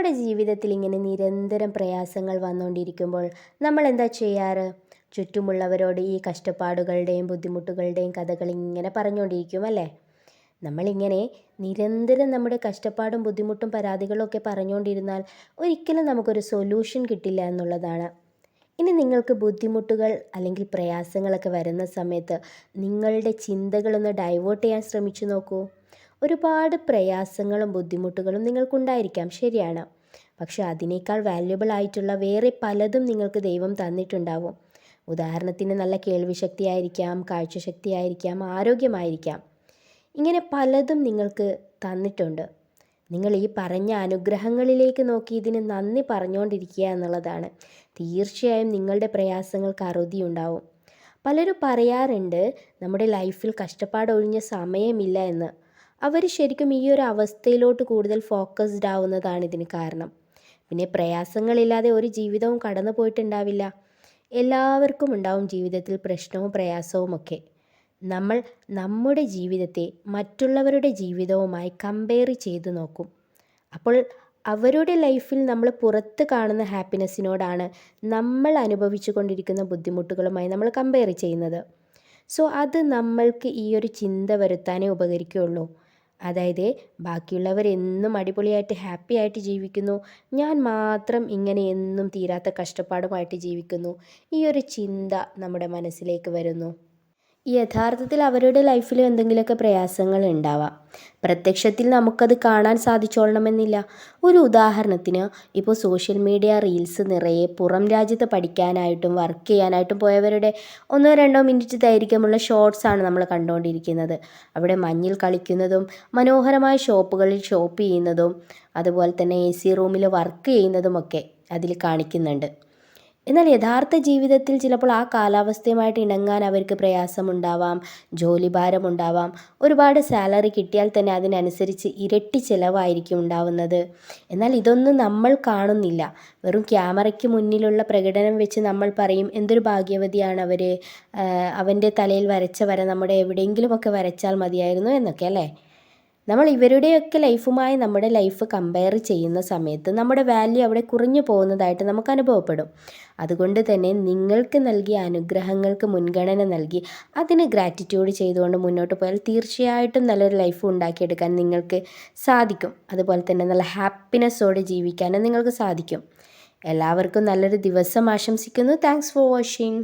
നമ്മുടെ ജീവിതത്തിൽ ഇങ്ങനെ നിരന്തരം പ്രയാസങ്ങൾ വന്നുകൊണ്ടിരിക്കുമ്പോൾ നമ്മൾ എന്താ ചെയ്യാറ്? ചുറ്റുമുള്ളവരോട് ഈ കഷ്ടപ്പാടുകളുടെയും ബുദ്ധിമുട്ടുകളുടെയും കഥകൾ ഇങ്ങനെ പറഞ്ഞുകൊണ്ടിരിക്കും അല്ലേ? നമ്മളിങ്ങനെ നിരന്തരം നമ്മുടെ കഷ്ടപ്പാടും ബുദ്ധിമുട്ടും പരാതികളൊക്കെ പറഞ്ഞുകൊണ്ടിരുന്നാൽ ഒരിക്കലും നമുക്കൊരു സൊല്യൂഷൻ കിട്ടില്ല എന്നുള്ളതാണ്. ഇനി നിങ്ങൾക്ക് ബുദ്ധിമുട്ടുകൾ അല്ലെങ്കിൽ പ്രയാസങ്ങളൊക്കെ വരുന്ന സമയത്ത് നിങ്ങളുടെ ചിന്തകളൊന്ന് ഡൈവേർട്ട് ചെയ്യാൻ ശ്രമിച്ചു നോക്കൂ. ഒരുപാട് പ്രയാസങ്ങളും ബുദ്ധിമുട്ടുകളും നിങ്ങൾക്കുണ്ടായിരിക്കാം. ശരിയാണ്. പക്ഷെ അതിനേക്കാൾ വാല്യുബിൾ ആയിട്ടുള്ള വേറെ പലതും നിങ്ങൾക്ക് ദൈവം തന്നിട്ടുണ്ടാവും. ഉദാഹരണത്തിന് നല്ല കേൾവിശക്തി ആയിരിക്കാം കാഴ്ചശക്തി ആയിരിക്കാം ആരോഗ്യമായിരിക്കാം. ഇങ്ങനെ പലതും നിങ്ങൾക്ക് തന്നിട്ടുണ്ട്. നിങ്ങൾ ഈ പറഞ്ഞ അനുഗ്രഹങ്ങളിലേക്ക് നോക്കി ഇതിന് നന്ദി പറഞ്ഞുകൊണ്ടിരിക്കുക എന്നുള്ളതാണ്. തീർച്ചയായും നിങ്ങളുടെ പ്രയാസങ്ങൾക്ക് അറുതി ഉണ്ടാവും പലരും പറയാറുണ്ട് നമ്മുടെ ലൈഫിൽ കഷ്ടപ്പാടൊഴിഞ്ഞ സമയമില്ല എന്ന്. അവർ ശരിക്കും ഈ ഒരു അവസ്ഥയിലോട്ട് കൂടുതൽ ഫോക്കസ്ഡ് ആവുന്നതാണ് ഇതിന് കാരണം. പിന്നെ പ്രയാസങ്ങളില്ലാതെ ഒരു ജീവിതവും കടന്നു പോയിട്ടുണ്ടാവില്ല. എല്ലാവർക്കും ഉണ്ടാവും ജീവിതത്തിൽ പ്രശ്നവും പ്രയാസവും ഒക്കെ. നമ്മൾ നമ്മുടെ ജീവിതത്തെ മറ്റുള്ളവരുടെ ജീവിതവുമായി കമ്പയർ ചെയ്ത് നോക്കും. അപ്പോൾ അവരുടെ ലൈഫിൽ നമ്മൾ പുറത്ത് കാണുന്ന ഹാപ്പിനെസ്സിനോടാണ് നമ്മൾ അനുഭവിച്ചു കൊണ്ടിരിക്കുന്ന ബുദ്ധിമുട്ടുകളുമായി നമ്മൾ കമ്പയർ ചെയ്യുന്നത്. സോ അത് നമ്മൾക്ക് ഈ ഒരു ചിന്ത വരുത്താനേ ഉപകരിക്കുകയുള്ളൂ. അതായത് ബാക്കിയുള്ളവർ എന്നും അടിപൊളിയായിട്ട് ഹാപ്പി ആയിട്ട് ജീവിക്കുന്നു. ഞാൻ മാത്രം ഇങ്ങനെ എന്നും തീരാത്ത കഷ്ടപ്പാടുമായിട്ട് ജീവിക്കുന്നു. ഈ ഒരു ചിന്ത നമ്മുടെ മനസ്സിലേക്ക് വരുന്നു. യഥാർത്ഥത്തിൽ അവരുടെ ലൈഫിൽ എന്തെങ്കിലുമൊക്കെ പ്രയാസങ്ങൾ ഉണ്ടാവാം. പ്രത്യക്ഷത്തിൽ നമുക്കത് കാണാൻ സാധിച്ചോളണമെന്നില്ല. ഒരു ഉദാഹരണത്തിന് ഇപ്പോൾ സോഷ്യൽ മീഡിയ റീൽസ് നിറയെ പുറം രാജ്യത്ത് പഠിക്കാനായിട്ടും വർക്ക് ചെയ്യാനായിട്ടും പോയവരുടെ ഒന്നോ രണ്ടോ മിനിറ്റ് ദൈർഘ്യമുള്ള ഷോർട്സ് ആണ് നമ്മൾ കണ്ടുകൊണ്ടിരിക്കുന്നത് അവിടെ മഞ്ഞിൽ കളിക്കുന്നതും മനോഹരമായ ഷോപ്പുകളിൽ ഷോപ്പ് ചെയ്യുന്നതും അതുപോലെ തന്നെ എ സി റൂമിൽ വർക്ക് ചെയ്യുന്നതുമൊക്കെ അതിൽ കാണിക്കുന്നുണ്ട്. എന്നാൽ യഥാർത്ഥ ജീവിതത്തിൽ ചിലപ്പോൾ ആ കാലാവസ്ഥയുമായിട്ട് ഇണങ്ങാൻ അവർക്ക് പ്രയാസമുണ്ടാവാം ജോലിഭാരമുണ്ടാവാം ഒരുപാട് സാലറി കിട്ടിയാൽ തന്നെ അതിനനുസരിച്ച് ഇരട്ടി ചിലവായിരിക്കും ഉണ്ടാവുന്നത്. എന്നാൽ ഇതൊന്നും നമ്മൾ കാണുന്നില്ല. വെറും ക്യാമറയ്ക്ക് മുന്നിലുള്ള പ്രകടനം വെച്ച് നമ്മൾ പറയും എന്തൊരു ഭാഗ്യവതിയാണ് അവർ അവന്റെ തലയിൽ വരച്ച വര നമ്മുടെ എവിടെയെങ്കിലുമൊക്കെ വരച്ചാൽ മതിയായിരുന്നു എന്നൊക്കെ അല്ലേ? നമ്മൾ ഇവരുടെയൊക്കെ ലൈഫുമായി നമ്മുടെ ലൈഫ് കമ്പയർ ചെയ്യുന്ന സമയത്ത് നമ്മുടെ വാല്യൂ അവിടെ കുറഞ്ഞു പോകുന്നതായിട്ട് നമുക്ക് അനുഭവപ്പെടും. അതുകൊണ്ട് തന്നെ നിങ്ങൾക്ക് നൽകിയ അനുഗ്രഹങ്ങൾക്ക് മുൻഗണന നൽകി അതിന് ഗ്രാറ്റിറ്റ്യൂഡ് ചെയ്തുകൊണ്ട് മുന്നോട്ട് പോയാൽ തീർച്ചയായിട്ടും നല്ലൊരു ലൈഫ് ഉണ്ടാക്കിയെടുക്കാൻ നിങ്ങൾക്ക് സാധിക്കും. അതുപോലെ തന്നെ നല്ല ഹാപ്പിനെസ്സോടെ ജീവിക്കാനും നിങ്ങൾക്ക് സാധിക്കും. എല്ലാവർക്കും നല്ലൊരു ദിവസം ആശംസിക്കുന്നു. Thanks for watching